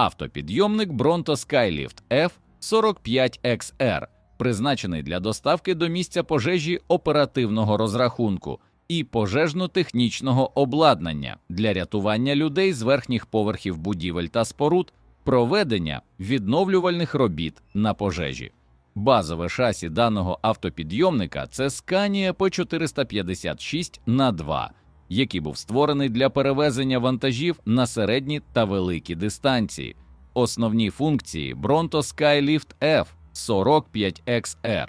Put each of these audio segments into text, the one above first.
Автопідйомник Bronto Skylift F45XR, призначений для доставки до місця пожежі оперативного розрахунку і пожежно-технічного обладнання для рятування людей з верхніх поверхів будівель та споруд, проведення відновлювальних робіт на пожежі. Базове шасі даного автопідйомника це Scania P456 на 2 який був створений для перевезення вантажів на середні та великі дистанції. Основні функції Bronto Skylift F 45XR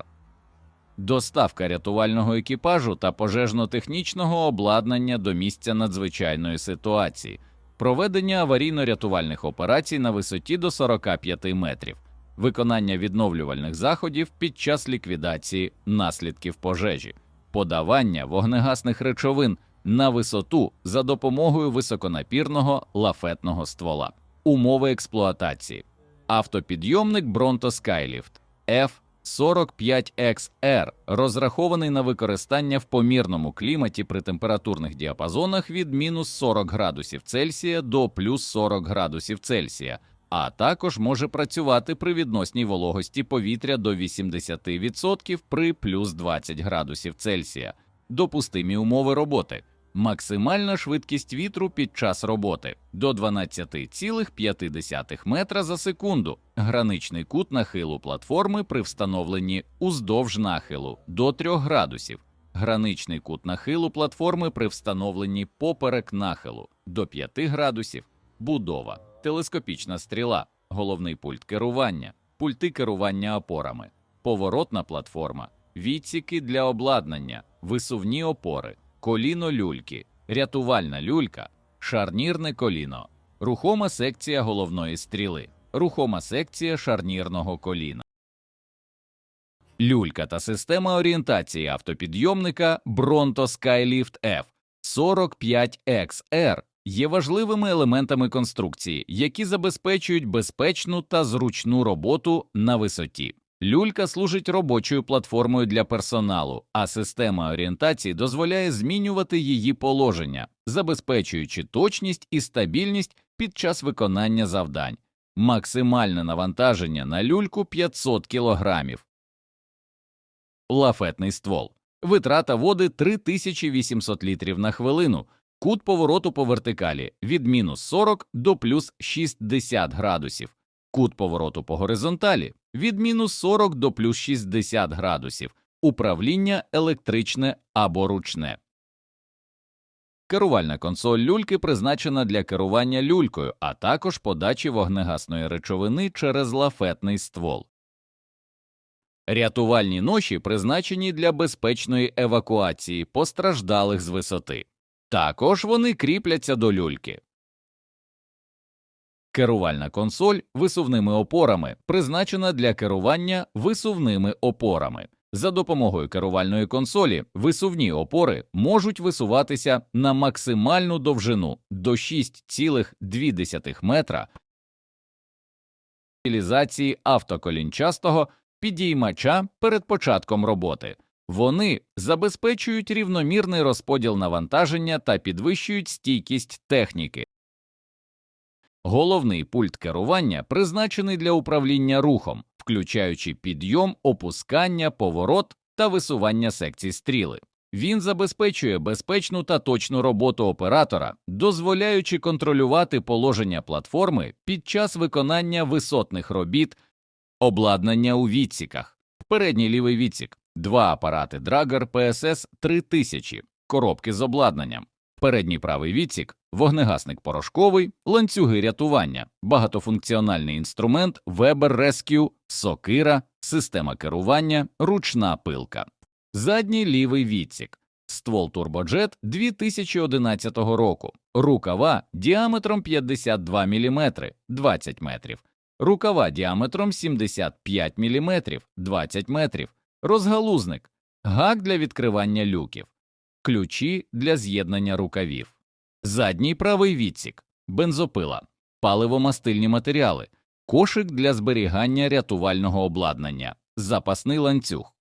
доставка рятувального екіпажу та пожежно-технічного обладнання до місця надзвичайної ситуації, проведення аварійно-рятувальних операцій на висоті до 45 метрів, виконання відновлювальних заходів під час ліквідації наслідків пожежі, подавання вогнегасних речовин на висоту за допомогою високонапірного лафетного ствола. Умови експлуатації. Автопідйомник Bronto Skylift F45XR розрахований на використання в помірному кліматі при температурних діапазонах від мінус 40 градусів Цельсія до плюс 40 градусів Цельсія, а також може працювати при відносній вологості повітря до 80% при плюс 20 градусів Цельсія. Допустимі умови роботи. Максимальна швидкість вітру під час роботи до 12,5 метра за секунду. Граничний кут нахилу платформи при встановленні уздовж нахилу до 3 градусів. Граничний кут нахилу платформи при встановленні поперек нахилу до 5 градусів. Будова, телескопічна стріла, головний пульт керування, пульти керування опорами, поворотна платформа, відсіки для обладнання, висувні опори коліно люльки, рятувальна люлька, шарнірне коліно, рухома секція головної стріли, рухома секція шарнірного коліна. Люлька та система орієнтації автопідйомника Bronto Skylift F 45XR є важливими елементами конструкції, які забезпечують безпечну та зручну роботу на висоті. Люлька служить робочою платформою для персоналу, а система орієнтації дозволяє змінювати її положення, забезпечуючи точність і стабільність під час виконання завдань. Максимальне навантаження на люльку 500 кг. Лафетний ствол. Витрата води 3800 літрів на хвилину. Кут повороту по вертикалі від мінус 40 до плюс 60 градусів. Кут повороту по горизонталі від мінус 40 до плюс 60 градусів, управління електричне або ручне. Керувальна консоль люльки призначена для керування люлькою, а також подачі вогнегасної речовини через лафетний ствол. Рятувальні ноші призначені для безпечної евакуації постраждалих з висоти. Також вони кріпляться до люльки. Керувальна консоль висувними опорами призначена для керування висувними опорами. За допомогою керувальної консолі висувні опори можуть висуватися на максимальну довжину до 6,2 метра реалізації автоколінчастого підіймача перед початком роботи. Вони забезпечують рівномірний розподіл навантаження та підвищують стійкість техніки. Головний пульт керування призначений для управління рухом, включаючи підйом, опускання, поворот та висування секцій стріли. Він забезпечує безпечну та точну роботу оператора, дозволяючи контролювати положення платформи під час виконання висотних робіт, обладнання у відсіках. Передній лівий відсік, два апарати Drager PSS 3000, коробки з обладнанням. Передній правий відсік, вогнегасник порошковий, ланцюги рятування, багатофункціональний інструмент Weber Rescue, сокира, система керування, ручна пилка. Задній лівий відсік, ствол турбоджет 2011 року, рукава діаметром 52 мм 20 метрів, рукава діаметром 75 мм 20 метрів, розгалузник, гак для відкривання люків ключі для з'єднання рукавів, задній правий відсік, бензопила, паливомастильні матеріали, кошик для зберігання рятувального обладнання, запасний ланцюг,